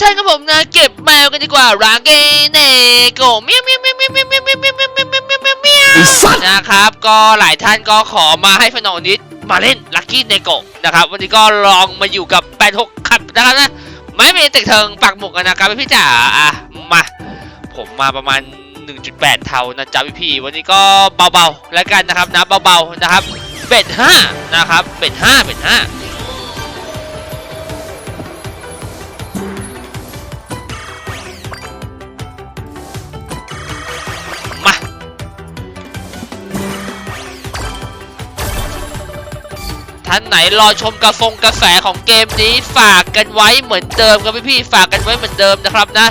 ท่ครับผมนะ เก็บแมวกันดีกว่าราเกเนโกเมียวเมียวเมียวเมียวเมียวเมียวเมียวเมียวเมียวเมียวเมียวเมียวเมียวเมียวไอ้สัตว์ นะครับ ก็หลายท่านก็ขอมาให้ฟนองนิดมาเล่นลัคกี้เนโกนะครับ วันนี้ก็ลองมาอยู่กับ 86ขับนะครับนะ ไม่มีตึกเทิงปักหมุกกันนะครับพี่จ๋าอะมา ผมมาประมาณ 1.8 เท่านะจ๊ะพี่พี่วันนี้ก็เบาๆแล้วกันนะครับนะเบาๆนะครับ เบ็ด5นะครับ เบ็ด5เบ็ด5 ท่านไหนรอชมกระฟงกระแสของเกมนี้ฝากกันไว้เหมือนเดิมครับพี่พี่ๆฝากกันไว้เหมือนเดิมนะครับนะ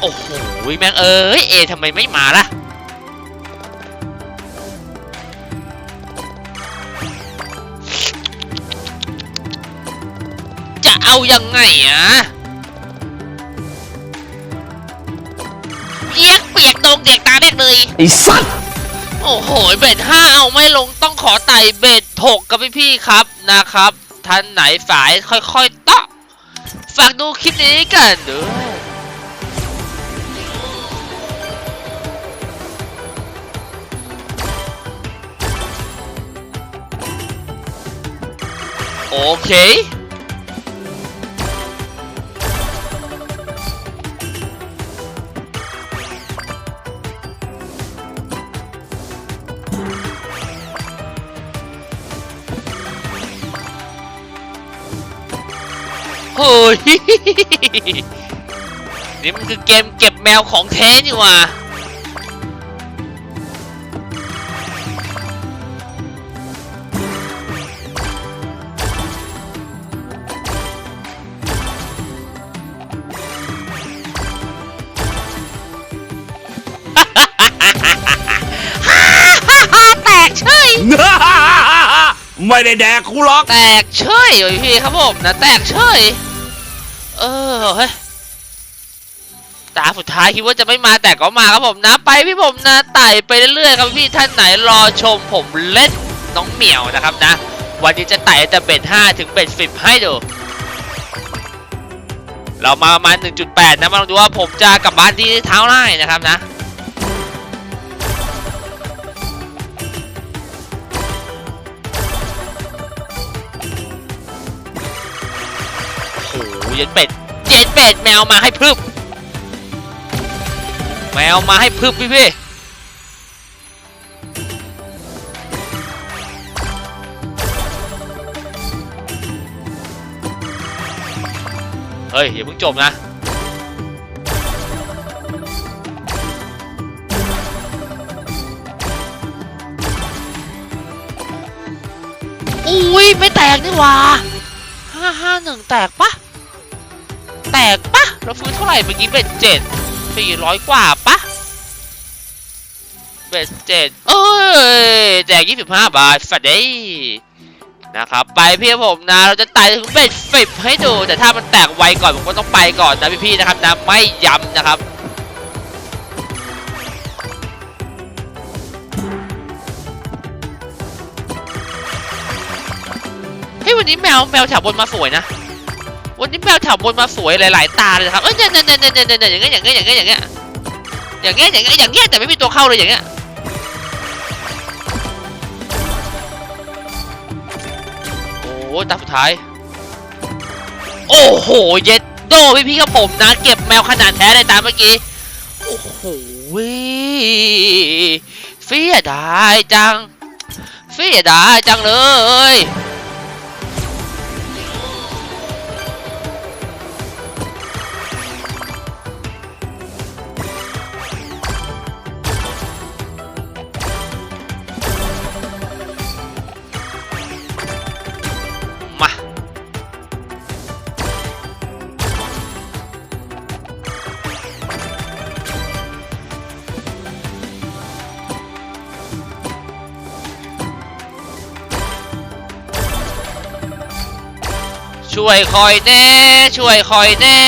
โอ้โหแม่งเอ้ยเอทำไมไม่มาล่ะจะเอายังไงอะเยียกเปียกโดงเด็กตาแดกเลยไอ้สัตว์ โอ้โห เบ็ดห้าเอาไม่ลงต้องขอไต่เบ็ดหกกับพี่ๆครับนะครับ ท่านไหนสายค่อยๆตะฝากดูคลิปนี้กันด้วยโอเค เฮ้ย นี่มันคือเกมเก็บแมวของแท้นี่หว่าแตกเฉยไม่ได้แดกกูหรอก แตกเฉยโอ้ยพี่ครับผมนะแตกเฉย เออเฮ้ยตาสุดท้ายคิดว่าจะไม่มาแต่ก็มาครับผมนะ ไปพี่ผมนะไต่ไปเรื่อยๆครับพี่ท่านไหนรอชมผมเล่นน้องเหมียวนะครับนะ วันนี้จะไต่แต่เบ็ด5ถึงเบ็ด10 ให้ดูเรามาประมาณ1.8 นะมาลองดูว่าผมจะกลับบ้านที่เท้าไร่นะครับนะ เย็นเป็ดเย็นเป็ดแมวมาให้พึบแมวมาให้พึบพี่พี่เฮ้ย อย่าเพิ่งจบนะ อุ้ย ไม่แตกนี่หว่าห้าห้าหนึ่งแตกปะ กปะเราฟื้นเท่าไหร่เมื่อกี้เบ็ดเจ็ดสี่ร้อยกว่าปะเบ็ดเจ็ดเอ้ยแจกยี่สิบห้าบาทฝัดได้นะครับไปพี่ผมนะเราจะไต่ถึงเบ็ดสิบให้ดู แต่ถ้ามันแตกไวก่อนผมก็ต้องไปก่อนนะพี่ๆนะครับนะไม่ย้ำนะครับเฮ้ยวันนี้แมวแมวแถวบนมาสวยนะ วันนี้แมวแถวบนมาสวยหลายๆตาเลยครับเอ้ยเนี่ยเนี่ยเนี่ยเนี่ยเนี่ยอย่างเงี้ยอย่างเงี้ยอย่างเงี้ยอย่างเงี้ยอย่างเงี้ยอย่างเงี้ยอย่างเงี้ยแต่ไม่มีตัวเข้าเลยอย่างเงี้ยโอ้ตาสุดท้าย โอ้โห เย็ดโดพี่พี่ครับผมนะ เก็บแมวขนาดแท้ในตามเมื่อกี้ โอ้โหเฟียดายจังเฟียดายจังเลย ช่วยคอยแน่ ช่วยคอยแน่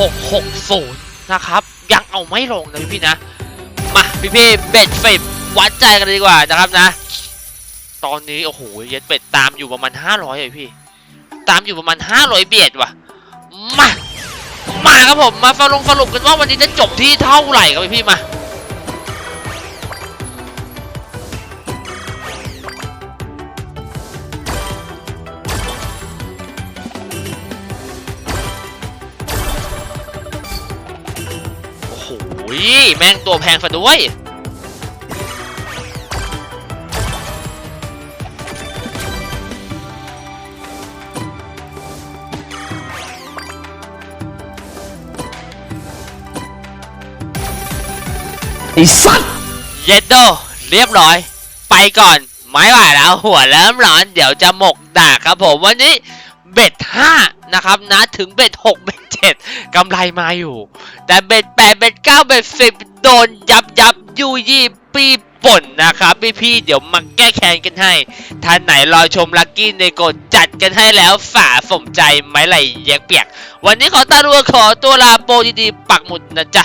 หกหกศูนย์นะครับ ยังเอาไม่ลงนะพี่นะ มาพี่พี่เบ็ดเฟดวัดใจกันดีกว่านะครับนะ ตอนนี้โอ้โหเย็ดเป็ดตามอยู่ประมาณ500เลยพี่ ตามอยู่ประมาณ500เบียดว่ะมามาครับผมมาฟังลงสรุปกันว่าวันนี้จะจบที่เท่าไหร่ครับพี่มาโอ้โหแม่งตัวแพงซะด้วย ไอ้สัตว์เย็ดโดเรียบร้อย ไปก่อน ไม่ไหวแล้วหัวเริ่มร้อนเดี๋ยวจะหมกดากครับผมวันนี้เบ็ด5นะครับนะถึงเบ็ด6เบ็ด7กำไรมาอยู่ แต่เบ็ด8เบ็ด9เบ็ด10โดนยับยับยูยี่ปีป่นนะครับพี่พี่ๆเดี๋ยวมาแก้แค้นกันให้ท่านไหนรอชมลักกี้ในกดจัดกันให้แล้วฝ่าสมใจไหม้ไหลแยกเปียก วันนี้ขอตารัวขอตัวลาโปดีๆปักหมุดนะจ๊ะ